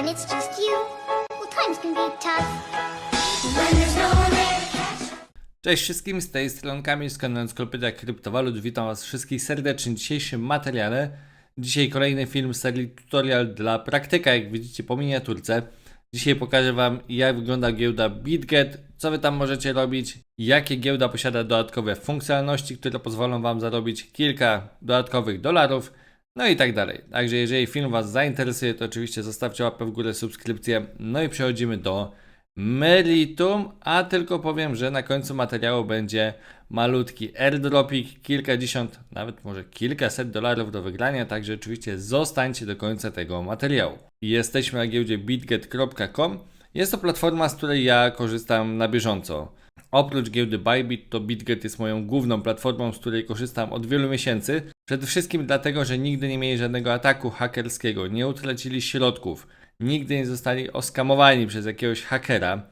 when it's just you, well, times can be tough. When there's no one there. Cześć wszystkim, z tej strony Kamil z kanału Kryptowalut. Witam Was wszystkich serdecznie w dzisiejszym materiale. Dzisiaj kolejny film z serii tutorial dla praktyka, jak widzicie po miniaturce. Dzisiaj pokażę Wam jak wygląda giełda BitGet, co Wy tam możecie robić, jakie giełda posiada dodatkowe funkcjonalności, które pozwolą Wam zarobić kilka dodatkowych dolarów, no i tak dalej. Także jeżeli film Was zainteresuje, to oczywiście zostawcie łapę w górę, subskrypcję, no i przechodzimy do meritum, a tylko powiem, że na końcu materiału będzie malutki airdropik, kilkadziesiąt, nawet może kilkaset dolarów do wygrania, także oczywiście zostańcie do końca tego materiału. Jesteśmy na giełdzie bitget.com. Jest to platforma, z której ja korzystam na bieżąco. Oprócz giełdy Bybit, to BitGet jest moją główną platformą, z której korzystam od wielu miesięcy. Przede wszystkim dlatego, że nigdy nie mieli żadnego ataku hakerskiego, nie utracili środków, nigdy nie zostali oskamowani przez jakiegoś hakera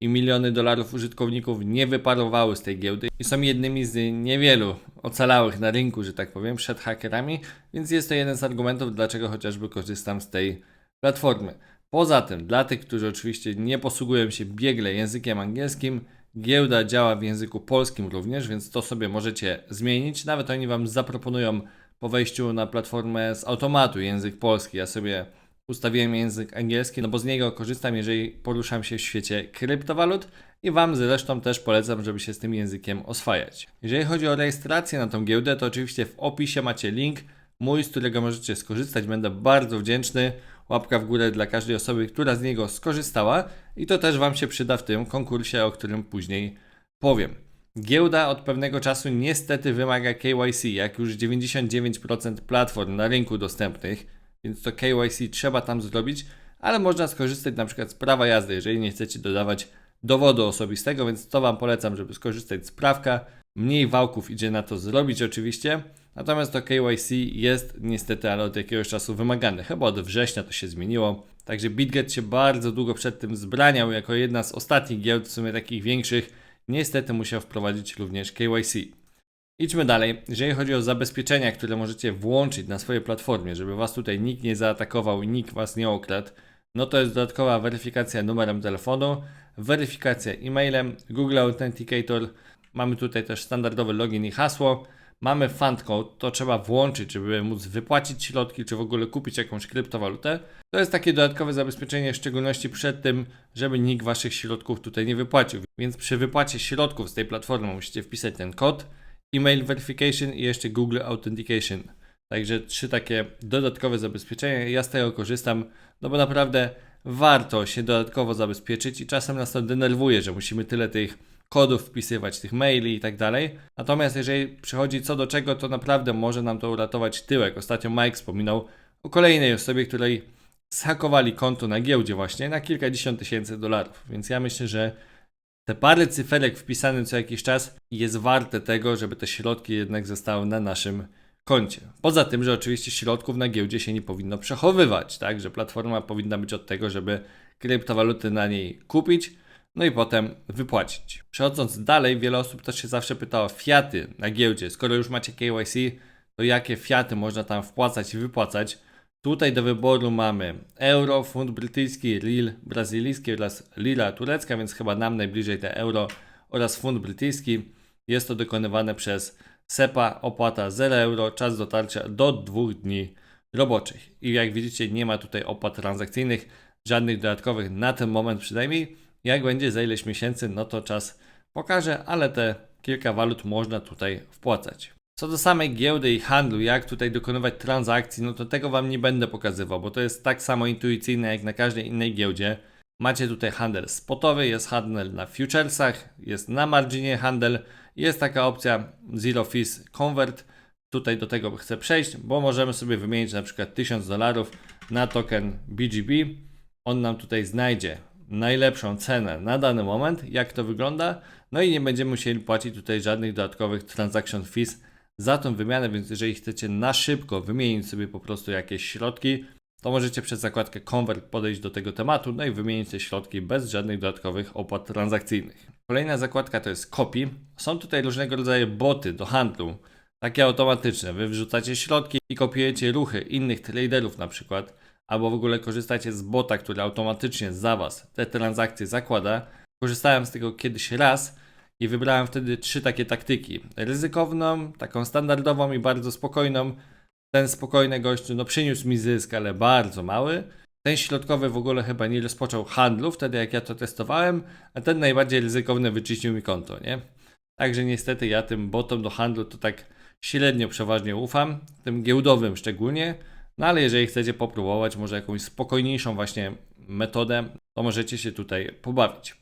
i miliony dolarów użytkowników nie wyparowały z tej giełdy i są jednymi z niewielu ocalałych na rynku, że tak powiem, przed hakerami, więc jest to jeden z argumentów, dlaczego chociażby korzystam z tej platformy. Poza tym, dla tych, którzy oczywiście nie posługują się biegle językiem angielskim, giełda działa w języku polskim również, więc to sobie możecie zmienić. Nawet oni Wam zaproponują po wejściu na platformę z automatu język polski. Ja sobie ustawiłem język angielski, no bo z niego korzystam, jeżeli poruszam się w świecie kryptowalut i Wam zresztą też polecam, żeby się z tym językiem oswajać. Jeżeli chodzi o rejestrację na tą giełdę, to oczywiście w opisie macie link mój, z którego możecie skorzystać. Będę bardzo wdzięczny. Łapka w górę dla każdej osoby, która z niego skorzystała i to też Wam się przyda w tym konkursie, o którym później powiem. Giełda od pewnego czasu niestety wymaga KYC, jak już 99% platform na rynku dostępnych, więc to KYC trzeba tam zrobić, ale można skorzystać na przykład z prawa jazdy, jeżeli nie chcecie dodawać dowodu osobistego, więc to Wam polecam, żeby skorzystać z prawka. Mniej wałków idzie na to zrobić oczywiście, natomiast to KYC jest niestety, ale od jakiegoś czasu wymagane. Chyba od września to się zmieniło, także BitGet się bardzo długo przed tym zbraniał, jako jedna z ostatnich giełd, w sumie takich większych, niestety musiał wprowadzić również KYC. Idźmy dalej. Jeżeli chodzi o zabezpieczenia, które możecie włączyć na swojej platformie, żeby Was tutaj nikt nie zaatakował i nikt Was nie okradł, no to jest dodatkowa weryfikacja numerem telefonu, weryfikacja e-mailem, Google Authenticator, mamy tutaj też standardowy login i hasło, mamy fund code, to trzeba włączyć, żeby móc wypłacić środki, czy w ogóle kupić jakąś kryptowalutę. To jest takie dodatkowe zabezpieczenie, w szczególności przed tym, żeby nikt Waszych środków tutaj nie wypłacił. Więc przy wypłacie środków z tej platformy musicie wpisać ten kod, email verification i jeszcze Google Authentication. Także trzy takie dodatkowe zabezpieczenia. Ja z tego korzystam, no bo naprawdę warto się dodatkowo zabezpieczyć i czasem nas to denerwuje, że musimy tyle tych kodów wpisywać, tych maili i tak dalej. Natomiast jeżeli przychodzi co do czego, to naprawdę może nam to uratować tyłek. Ostatnio Mike wspominał o kolejnej osobie, której zhakowali konto na giełdzie właśnie na kilkadziesiąt tysięcy dolarów. Więc ja myślę, że te parę cyferek wpisane co jakiś czas jest warte tego, żeby te środki jednak zostały na naszym koncie. Poza tym, że oczywiście środków na giełdzie się nie powinno przechowywać, tak? Że platforma powinna być od tego, żeby kryptowaluty na niej kupić, no i potem wypłacić. Przechodząc dalej, wiele osób też się zawsze pytało fiaty na giełdzie. Skoro już macie KYC, to jakie fiaty można tam wpłacać i wypłacać? Tutaj do wyboru mamy euro, funt brytyjski, lil brazylijski oraz lira turecka, więc chyba nam najbliżej te euro oraz funt brytyjski. Jest to dokonywane przez SEPA, opłata 0 euro, czas dotarcia do 2 dni roboczych. I jak widzicie, nie ma tutaj opłat transakcyjnych, żadnych dodatkowych na ten moment przynajmniej. Jak będzie za ileś miesięcy, no to czas pokaże, ale te kilka walut można tutaj wpłacać. Co do samej giełdy i handlu, jak tutaj dokonywać transakcji, no to tego Wam nie będę pokazywał, bo to jest tak samo intuicyjne jak na każdej innej giełdzie. Macie tutaj handel spotowy, jest handel na futuresach, jest na marginie handel, jest taka opcja Zero Fees Convert. Tutaj do tego chcę przejść, bo możemy sobie wymienić na przykład 1000 dolarów na token BGB. On nam tutaj znajdzie najlepszą cenę na dany moment, jak to wygląda, no i nie będziemy musieli płacić tutaj żadnych dodatkowych transaction fees za tą wymianę, więc jeżeli chcecie na szybko wymienić sobie po prostu jakieś środki, to możecie przez zakładkę Convert podejść do tego tematu, no i wymienić te środki bez żadnych dodatkowych opłat transakcyjnych. Kolejna zakładka to jest Copy. Są tutaj różnego rodzaju boty do handlu, takie automatyczne. Wy wrzucacie środki i kopiujecie ruchy innych traderów na przykład, albo w ogóle korzystacie z bota, który automatycznie za Was te transakcje zakłada. Korzystałem z tego kiedyś raz i wybrałem wtedy trzy takie taktyki. Ryzykowną, taką standardową i bardzo spokojną. Ten spokojny gościu no przyniósł mi zysk, ale bardzo mały. Ten środkowy w ogóle chyba nie rozpoczął handlu wtedy jak ja to testowałem, a ten najbardziej ryzykowny wyczyścił mi konto, nie? Także niestety ja tym botom do handlu to tak średnio przeważnie ufam, tym giełdowym szczególnie, no ale jeżeli chcecie popróbować może jakąś spokojniejszą właśnie metodę, to możecie się tutaj pobawić.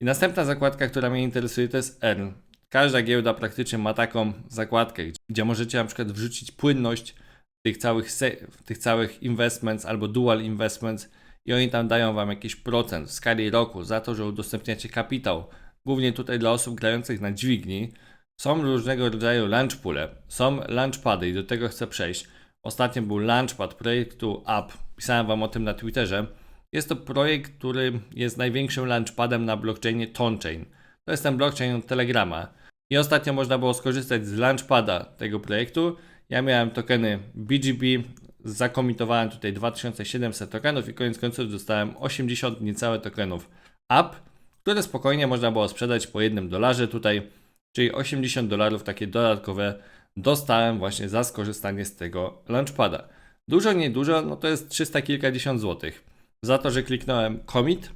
I następna zakładka, która mnie interesuje to jest ERN. Każda giełda praktycznie ma taką zakładkę, gdzie możecie na przykład wrzucić płynność tych całych, tych całych investments albo dual investments i oni tam dają wam jakiś procent w skali roku za to, że udostępniacie kapitał. Głównie tutaj dla osób grających na dźwigni. Są różnego rodzaju launchpule, są launchpady i do tego chcę przejść. Ostatnio był launchpad projektu App. Pisałem wam o tym na Twitterze. Jest to projekt, który jest największym launchpadem na blockchainie Tonchain. To jest ten blockchain Telegrama. I ostatnio można było skorzystać z launchpada tego projektu. Ja miałem tokeny BGB, zakomitowałem tutaj 2700 tokenów i koniec końców dostałem 80 niecałe tokenów App, które spokojnie można było sprzedać po jednym dolarze tutaj, czyli 80 dolarów takie dodatkowe dostałem właśnie za skorzystanie z tego launchpada. Dużo, niedużo, no to jest 300 kilkadziesiąt złotych. Za to, że kliknąłem commit,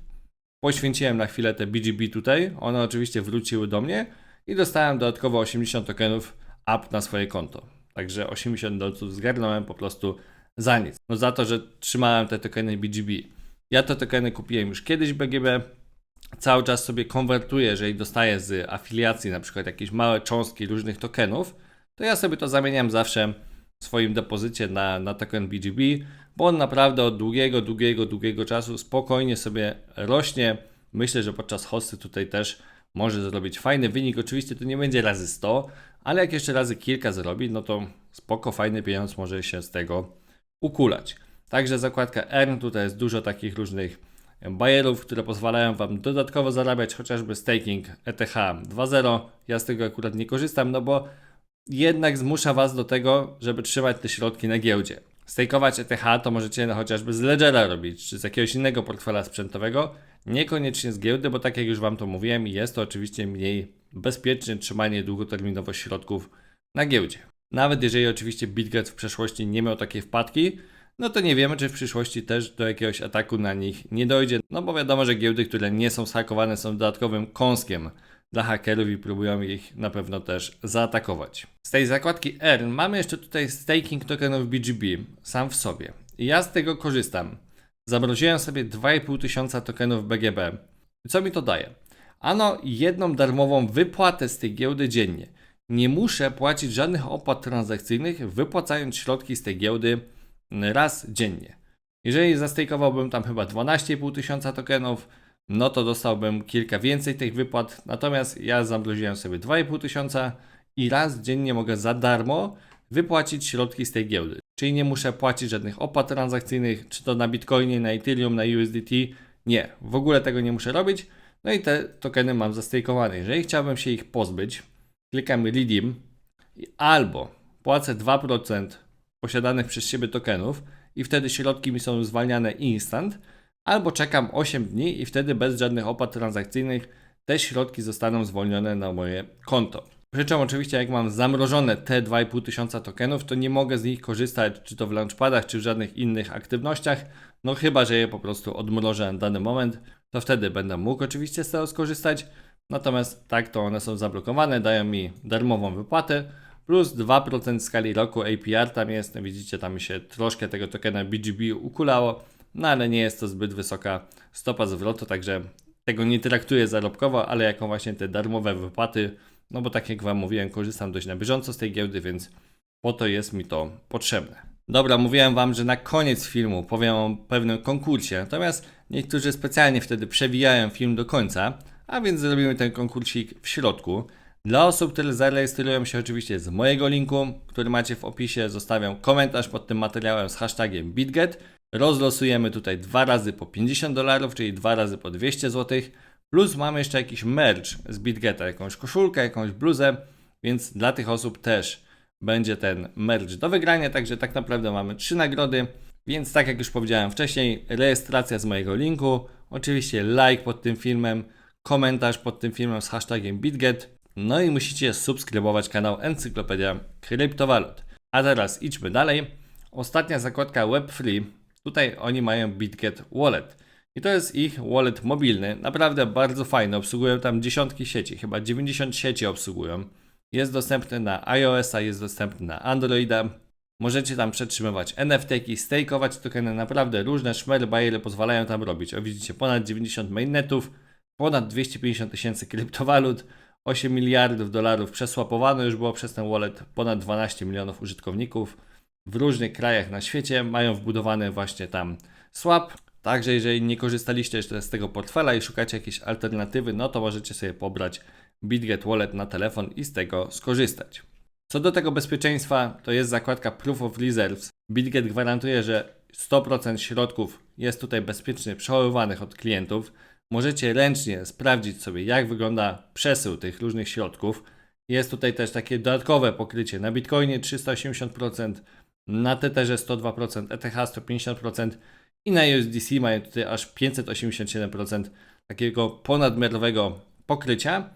poświęciłem na chwilę te BGB tutaj, one oczywiście wróciły do mnie i dostałem dodatkowo 80 tokenów up na swoje konto. Także 80 dolców zgarnąłem po prostu za nic. No za to, że trzymałem te tokeny BGB. Ja te tokeny kupiłem już kiedyś BGB, cały czas sobie konwertuję, jeżeli dostaję z afiliacji na przykład jakieś małe cząstki różnych tokenów, to ja sobie to zamieniam zawsze w swoim depozycie na, na token BGB, bo on naprawdę od długiego, długiego, długiego czasu spokojnie sobie rośnie. Myślę, że podczas hosty tutaj też może zrobić fajny wynik. Oczywiście to nie będzie razy 100, ale jak jeszcze razy kilka zrobi, no to spoko, fajny pieniądz może się z tego ukulać. Także zakładka Earn, tutaj jest dużo takich różnych bajerów, które pozwalają Wam dodatkowo zarabiać, chociażby staking ETH 2.0. Ja z tego akurat nie korzystam, no bo jednak zmusza Was do tego, żeby trzymać te środki na giełdzie. Stejkować ETH to możecie chociażby z Ledgera robić, czy z jakiegoś innego portfela sprzętowego, niekoniecznie z giełdy, bo tak jak już Wam to mówiłem, jest to oczywiście mniej bezpieczne trzymanie długoterminowo środków na giełdzie. Nawet jeżeli oczywiście Bitget w przeszłości nie miał takiej wpadki, no to nie wiemy, czy w przyszłości też do jakiegoś ataku na nich nie dojdzie. No bo wiadomo, że giełdy, które nie są zhakowane, są dodatkowym kąskiem dla hakerów i próbują ich na pewno też zaatakować. Z tej zakładki Earn mamy jeszcze tutaj staking tokenów BGB sam w sobie. I ja z tego korzystam. Zamroziłem sobie 2,5 tysiąca tokenów BGB. Co mi to daje? Ano jedną darmową wypłatę z tej giełdy dziennie. Nie muszę płacić żadnych opłat transakcyjnych, wypłacając środki z tej giełdy raz dziennie. Jeżeli zastejkowałbym tam chyba 12,5 tysiąca tokenów, no to dostałbym kilka więcej tych wypłat. Natomiast ja zamroziłem sobie 2,5 tysiąca i raz dziennie mogę za darmo wypłacić środki z tej giełdy. Czyli nie muszę płacić żadnych opłat transakcyjnych, czy to na Bitcoinie, na Ethereum, na USDT. Nie, w ogóle tego nie muszę robić. No i te tokeny mam zastejkowane. Jeżeli chciałbym się ich pozbyć, klikam Redeem albo płacę 2% posiadanych przez siebie tokenów i wtedy środki mi są zwalniane instant, albo czekam 8 dni i wtedy bez żadnych opłat transakcyjnych te środki zostaną zwolnione na moje konto. Czym oczywiście jak mam zamrożone te 2,5 tysiąca tokenów, to nie mogę z nich korzystać czy to w launchpadach, czy w żadnych innych aktywnościach, no chyba, że je po prostu odmrożę na dany moment, to wtedy będę mógł oczywiście z tego skorzystać. Natomiast tak to one są zablokowane, dają mi darmową wypłatę, plus 2% w skali roku APR tam jest, widzicie tam mi się troszkę tego tokena BGB ukulało, no ale nie jest to zbyt wysoka stopa zwrotu, także tego nie traktuję zarobkowo, ale jako właśnie te darmowe wypłaty, no bo tak jak Wam mówiłem, korzystam dość na bieżąco z tej giełdy, więc po to jest mi to potrzebne. Dobra, mówiłem Wam, że na koniec filmu powiem o pewnym konkursie, natomiast niektórzy specjalnie wtedy przewijają film do końca, a więc zrobimy ten konkursik w środku. Dla osób, które zarejestrują się oczywiście z mojego linku, który macie w opisie, zostawiam komentarz pod tym materiałem z hashtagiem BitGet. Rozlosujemy tutaj dwa razy po 50 dolarów, czyli dwa razy po 200 zł. Plus mamy jeszcze jakiś merch z BitGeta, jakąś koszulkę, jakąś bluzę, więc dla tych osób też będzie ten merch do wygrania, także tak naprawdę mamy trzy nagrody. Więc tak jak już powiedziałem wcześniej, rejestracja z mojego linku, oczywiście like pod tym filmem, komentarz pod tym filmem z hashtagiem BitGet, no i musicie subskrybować kanał Encyklopedia Kryptowalut. A teraz idźmy dalej. Ostatnia zakładka Web3, tutaj oni mają BitGet Wallet. I to jest ich wallet mobilny, naprawdę bardzo fajny, obsługują tam dziesiątki sieci, chyba 90 sieci obsługują. Jest dostępny na iOS-a, jest dostępny na Androida. Możecie tam przetrzymywać NFT-ki, stakeować tokeny, naprawdę różne szmery, bajery pozwalają tam robić. O widzicie, ponad 90 mainnetów, ponad 250 tysięcy kryptowalut, 8 miliardów dolarów przesłapowano już było przez ten wallet, ponad 12 milionów użytkowników w różnych krajach na świecie mają wbudowany właśnie tam swap. Także jeżeli nie korzystaliście jeszcze z tego portfela i szukacie jakiejś alternatywy, no to możecie sobie pobrać BitGet Wallet na telefon i z tego skorzystać. Co do tego bezpieczeństwa, to jest zakładka Proof of Reserves. BitGet gwarantuje, że 100% środków jest tutaj bezpiecznie przechowywanych od klientów. Możecie ręcznie sprawdzić sobie, jak wygląda przesył tych różnych środków. Jest tutaj też takie dodatkowe pokrycie na Bitcoinie 380%, na Tetherze 102%, ETH 150% i na USDC mają tutaj aż 587% takiego ponadmiarowego pokrycia.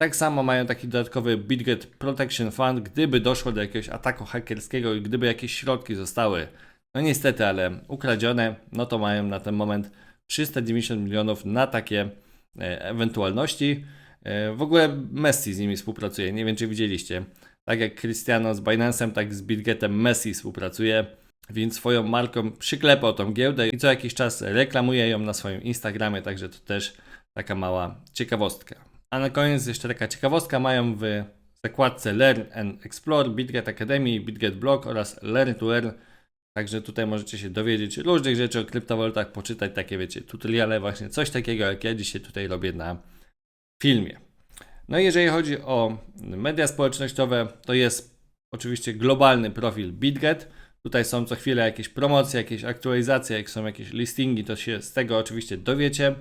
Tak samo mają taki dodatkowy BitGet Protection Fund, gdyby doszło do jakiegoś ataku hakerskiego i gdyby jakieś środki zostały, no niestety, ale ukradzione, no to mają na ten moment 390 milionów na takie e, ewentualności. E, w ogóle Messi z nimi współpracuje, nie wiem czy widzieliście. Tak jak Cristiano z Binance'em, tak z BitGetem Messi współpracuje, więc swoją marką przyklepał tą giełdę i co jakiś czas reklamuje ją na swoim Instagramie, także to też taka mała ciekawostka. A na koniec jeszcze taka ciekawostka, mają w zakładce Learn and Explore BitGet Academy, BitGet Blog oraz Learn to Earn. Także tutaj możecie się dowiedzieć różnych rzeczy o kryptowalutach, poczytać takie, wiecie, tutoriale, właśnie coś takiego, jak ja dzisiaj tutaj robię na filmie. No i jeżeli chodzi o media społecznościowe, to jest oczywiście globalny profil BitGet. Tutaj są co chwilę jakieś promocje, jakieś aktualizacje, jak są jakieś listingi, to się z tego oczywiście dowiecie.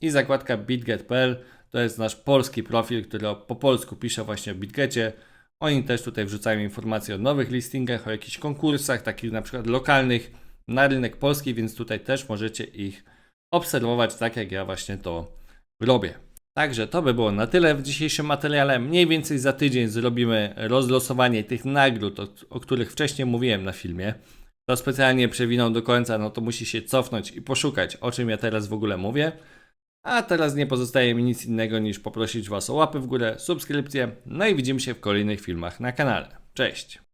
I zakładka bitget.pl to jest nasz polski profil, który po polsku pisze właśnie o BitGetie. Oni też tutaj wrzucają informacje o nowych listingach, o jakichś konkursach, takich na przykład lokalnych na rynek polski, więc tutaj też możecie ich obserwować tak jak ja właśnie to robię. Także to by było na tyle w dzisiejszym materiale. Mniej więcej za tydzień zrobimy rozlosowanie tych nagród, o, o których wcześniej mówiłem na filmie. Kto specjalnie przewinął do końca, no to musi się cofnąć i poszukać, o czym ja teraz w ogóle mówię. A teraz nie pozostaje mi nic innego niż poprosić Was o łapy w górę, subskrypcję, no i widzimy się w kolejnych filmach na kanale. Cześć!